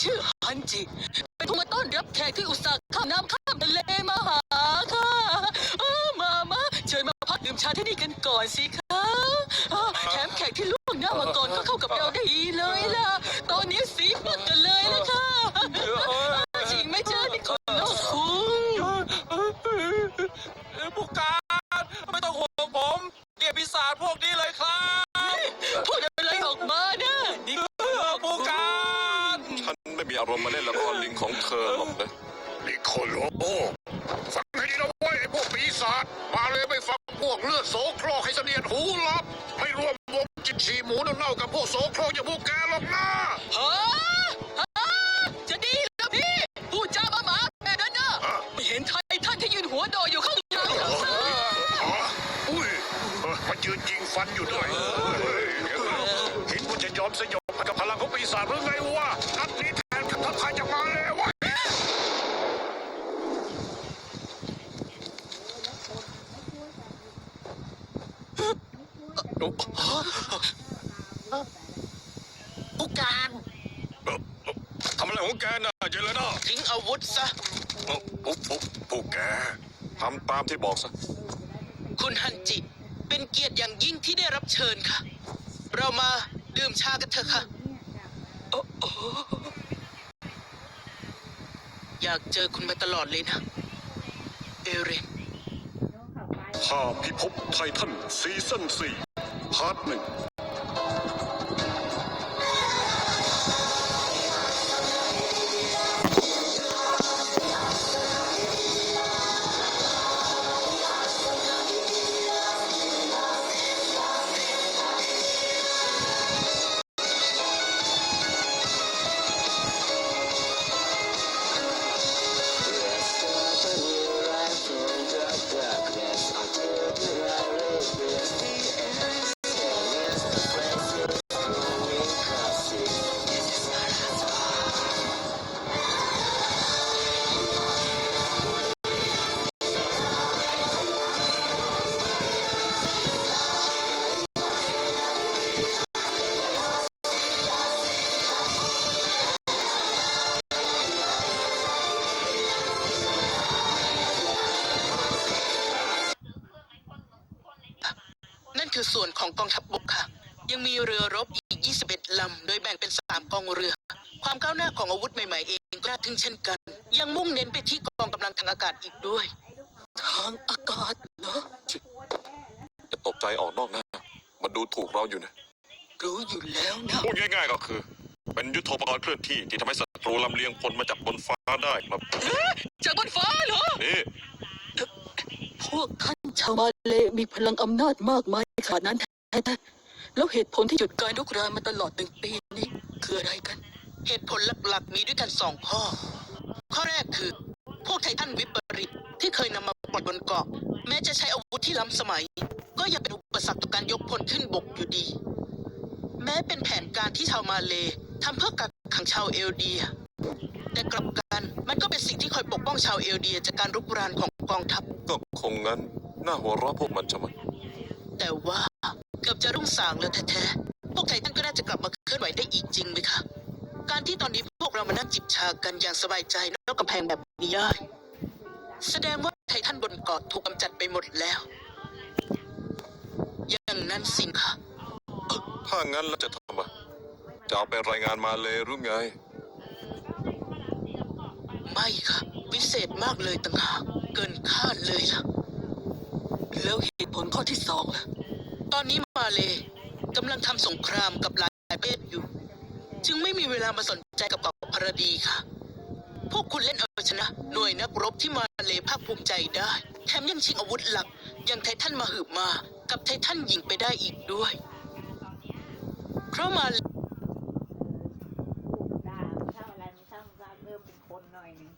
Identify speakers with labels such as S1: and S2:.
S1: ชื่อฮันจิ เป็นผู้มาต้อนรับแขกที่อุตส่าห์ข้ามน้ำข้ามทะเลมาหาค่ะมามาเชิญมาพักดื่มชาที่นี่กันก่อนสิคะแถมแขกที่ล่วงหน้ามาก่อนก็เข้ากับเราได้ดีเลยล่ะ ตอนนี้สีหมดกันเลยละค่ะจริงไหมเจ้านี่คนนอกคุง
S2: ผู้การ ไม่ต้องห่วงผมเรียกปีศาจพวกนี้เลยครับ
S1: อา
S2: ร
S3: มณ์มาเล่นละครลิงของเธอหรอกนะ
S4: นิโคโลฟังให้ดีนะเว้ยไอ้พวกปีศาจมาเลยไม่ฟังพวกเลือดโสโครกให้เสนียดหูหลับ ไม่ร่วมวงจิตฉีหมูเน่าๆกับพวกโสโครกอย่างพวกแกหรอกนะ
S1: ฮะฮะจะดีเหรอพี่พูดจามาหมาแบบนั้นนะไม่เห็นไทยท่านที่ยืนหัวโดดอยู่ข้างหลังเหรอคะ
S4: อ๋ออุ้ยเออมันยืนยิงฟันอยู่ด้วยเฮ้ยเห็นว่าจะยอมสยบให้กับพลังของปีศาจหรือไงวะนัดนี้แทนทัพทายจะมาแล้ววะ
S1: ผู้การ
S3: ทำอะไรของแกน่ะเจเลน่า
S1: ทิ้งอาวุธซะ
S3: เอ่อปุ๊บปุ๊บพวกแกทำตามที่บอกซะ
S1: คุณฮันจิ เป็นเกียรติอย่างยิ่งที่ได้รับเชิญค่ะ เรามาดื่มชากันเถอะค่ะโอ้โอ้อยากเจอคุณมาตลอดเลยนะ เอเรน
S3: ภาพพิภพไททันซีซั่นสี่ พ
S1: ส่วนของกองทัพบกค่ะ ยังมีเรือรบอีก 21 ลำ โดยแบ่งเป็น 3 กองเรือ ความก้าวหน้าของอาวุธใหม่ๆเองก็น่าทึ่งเช่นกัน ยังมุ่งเน้นไปที่กองกำลังทางอากาศอีกด้วย ทางอากาศเหรอ
S3: จะตกใจออกนอกหน้า มันดูถูกเราอยู่นะ
S1: รู้อยู่แล้วนะ
S3: พูดง่ายๆก็คือ เป็นยุทโธปกรณ์เคลื่อนที่ที่ทำให้ศัตรูลำเลียงพลมาจากบนฟ้าได้ครับ
S1: จากบนฟ้าเหรอ
S3: นี่
S1: พวกท่าน ชาวมาเลมีพลังอำนาจมากมายขนาดนั้นแท้ๆแล้วเหตุผลที่หยุดการลุกรานมาตลอดหนึ่งปีนี้คืออะไรกัน เหตุผลหลักๆ มีด้วยกันสองข้อ ข้อแรกคือ พวกไททันวิปริตที่เคยนำมาปลดบนเกาะ แม้จะใช้อาวุธที่ล้ำสมัย ก็ยังเป็นอุปสรรคต่อการยกพลขึ้นบกอยู่ดี แม้เป็นแผนการที่ชาวมาเลทำเพื่อกักขังชาวเอลเดีย แต่กลับกันมันก็เป็นสิ่งที่คอยปกป้องชาวเอลเดียจากการรุกรานของกองทัพ
S3: ก็คงงั้นห น้าหัวเราะพวกมันจะมัน
S1: แต่ว่าเกือบจะรุ่งสางแล้วแท้ๆ พวกไททันก็น่าจะกลับมาเคลื่อนไหวได้อีกจริงไหมคะ การที่ตอนนี้พวกเรามานั่งจิบชากันอย่างสบายใจนอกกำแพงแบบนี้ได้ แสดงว่าไททันบนเกาะถูกกำจัดไปหมดแล้ว อย่างนั้นสิคะ
S3: ถ้างั้นแล้วจะทำไมจะเอาไปรายงานมาเลยหรือไง
S1: ไม่ค่ะ วิเศษมากเลยต่างหากเกินคาดเลยล่ะ แล้วเหตุผลข้อที่สองล่ะ ตอนนี้มาเลยกำลังทำสงครามกับหลายประเทศอยู่ จึงไม่มีเวลามาสนใจกับกาะพระดีค่ะ พวกคุณเล่นเอาชนะ หน่วยนักรบที่มาเลภาคภูมิใจได้ แถมยังชิงอาวุธหลักอย่างไททันมาหืบมา กับไททันหญิงไปได้อีกด้วย เพราะมาเล
S5: ด่าถ้าอะไรมันช่างเริ่มเป็นคนหน่อยนึง